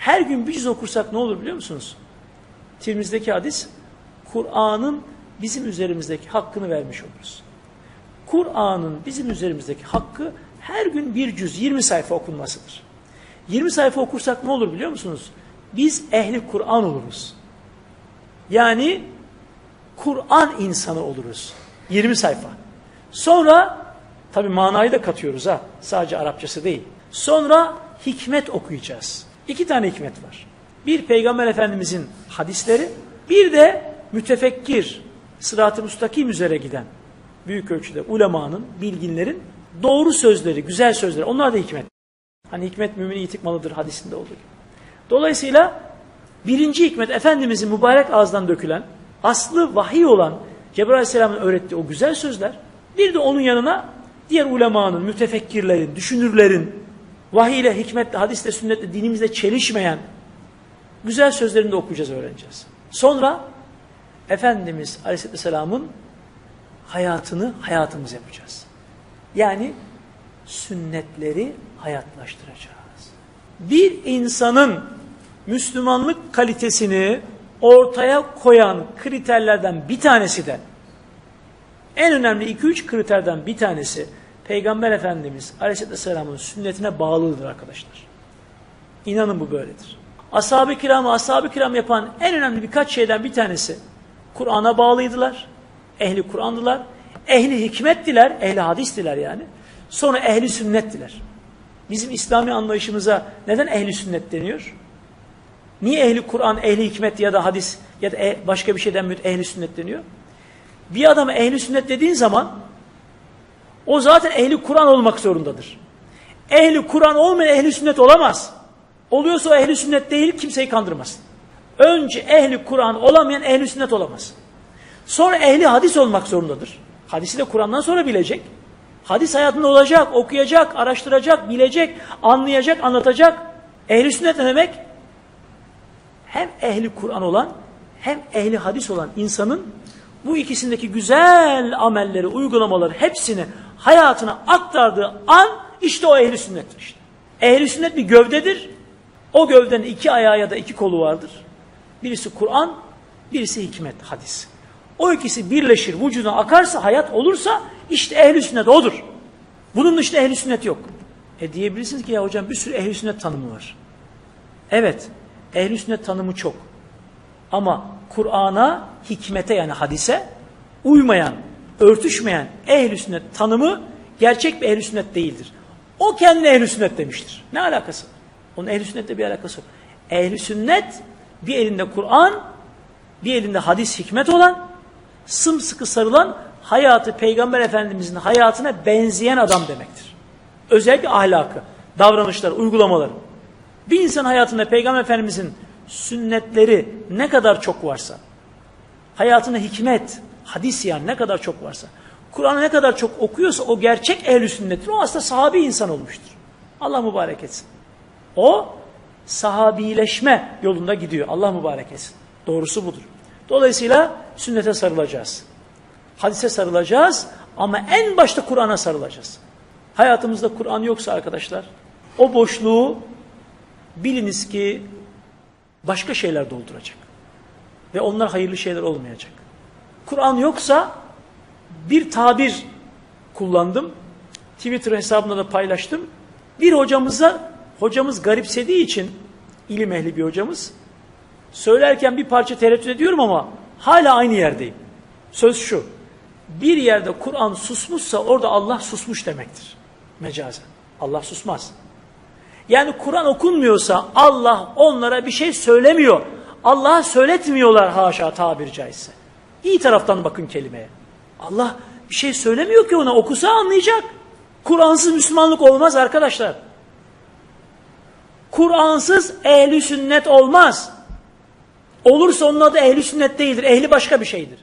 Her gün bir cüz okursak ne olur biliyor musunuz? Tirmiz'deki hadis, Kur'an'ın bizim üzerimizdeki hakkını vermiş oluruz. Kur'an'ın bizim üzerimizdeki hakkı her gün bir cüz, 20 sayfa okunmasıdır. 20 sayfa okursak ne olur biliyor musunuz? Biz ehli Kur'an oluruz. Yani Kur'an insanı oluruz. 20 sayfa. Sonra tabi manayı da katıyoruz ha. Sadece Arapçası değil. Sonra hikmet okuyacağız. İki tane hikmet var. Bir Peygamber Efendimizin hadisleri, bir de mütefekkir, sırat-ı müstakim üzere giden büyük ölçüde ulemanın, bilginlerin doğru sözleri, güzel sözleri. Onlar da hikmet. Hani hikmet mümin itik malıdır hadisinde olduğu gibi. Dolayısıyla birinci hikmet Efendimizin mübarek ağızdan dökülen, aslı vahiy olan Cebrail Aleyhisselam'ın öğrettiği o güzel sözler, bir de onun yanına diğer ulemanın, mütefekkirlerin, düşünürlerin, vahiy ile, hikmetle, hadisle, sünnetle, dinimizle çelişmeyen güzel sözlerini de okuyacağız, öğreneceğiz. Sonra Efendimiz Aleyhisselam'ın hayatını hayatımız yapacağız. Yani sünnetleri hayatlaştıracağız. Bir insanın Müslümanlık kalitesini ortaya koyan kriterlerden bir tanesi de en önemli 2-3 kriterden bir tanesi Peygamber Efendimiz Aleyhisselam'ın sünnetine bağlıdır arkadaşlar. İnanın bu böyledir. Ashab-ı kiramı ashab-ı kiram yapan en önemli birkaç şeyden bir tanesi Kur'an'a bağlıydılar. Ehli Kur'an'dılar. Ehli hikmettiler. Ehli hadistiler yani. Sonra ehli sünnettiler. Bizim İslami anlayışımıza neden ehli sünnet deniyor? Niye ehli Kur'an, ehli hikmet ya da hadis ya da e, başka bir şeyden müt ehli sünnet deniyor? Bir adama ehli sünnet dediğin zaman o zaten ehli Kur'an olmak zorundadır. Ehli Kur'an olmayan ehli sünnet olamaz. Oluyorsa o ehli sünnet değil kimseyi kandırmasın. Önce ehli Kur'an olamayan ehli sünnet olamaz. Sonra ehli hadis olmak zorundadır. Hadisi de Kur'an'dan sonra bilecek. Hadis hayatında olacak, okuyacak, araştıracak, bilecek, anlayacak, anlatacak. Ehli sünnet ne demek? Hem ehli Kur'an olan hem ehli hadis olan insanın bu ikisindeki güzel amelleri, uygulamaları hepsini hayatına aktardığı an işte o ehli sünnettir işte. Ehli sünnet bir gövdedir. O gövdenin iki ayağı ya da iki kolu vardır. Birisi Kur'an, birisi hikmet, hadis. O ikisi birleşir, vücuduna akarsa, hayat olursa işte ehli sünnet odur. Bunun dışında ehli sünnet yok. E diyebilirsiniz ki ya hocam bir sürü ehli sünnet tanımı var. Evet, ehli sünnet tanımı çok. Ama Kur'an'a, hikmete yani hadise uymayan, örtüşmeyen ehli sünnet tanımı gerçek bir ehli sünnet değildir. O kendine ehli sünnet demiştir. Ne alakası? Onun ehli sünnetle bir alakası yok. Ehli sünnet bir elinde Kur'an, bir elinde hadis hikmet olan, sımsıkı sarılan hayatı Peygamber Efendimizin hayatına benzeyen adam demektir. Özellikle ahlakı, davranışları, uygulamaları. Bir insan hayatında Peygamber Efendimizin sünnetleri ne kadar çok varsa, hayatında hikmet, hadis yani ne kadar çok varsa, Kur'an'ı ne kadar çok okuyorsa o gerçek ehl sünnettir. O aslında sahabi insan olmuştur. Allah mübarek etsin. O sahabileşme yolunda gidiyor. Allah mübarek etsin. Doğrusu budur. Dolayısıyla sünnete sarılacağız. Hadise sarılacağız ama en başta Kur'an'a sarılacağız. Hayatımızda Kur'an yoksa arkadaşlar o boşluğu biliniz ki başka şeyler dolduracak. Ve onlar hayırlı şeyler olmayacak. Kur'an yoksa bir tabir kullandım. Twitter hesabında da paylaştım. Bir hocamıza, hocamız garipsediği için, ilim ehli bir hocamız, söylerken bir parça tereddüt ediyorum ama hala aynı yerdeyim. Söz şu, bir yerde Kur'an susmuşsa orada Allah susmuş demektir. Mecazen. Allah susmaz. Yani Kur'an okunmuyorsa Allah onlara bir şey söylemiyor. Allah'a söyletmiyorlar haşa tabiri caizse. İyi taraftan bakın kelimeye. Allah bir şey söylemiyor ki ona okusa anlayacak. Kur'ansız Müslümanlık olmaz arkadaşlar. Kur'ansız ehli sünnet olmaz. Olursa onun adı ehli sünnet değildir. Ehli başka bir şeydir.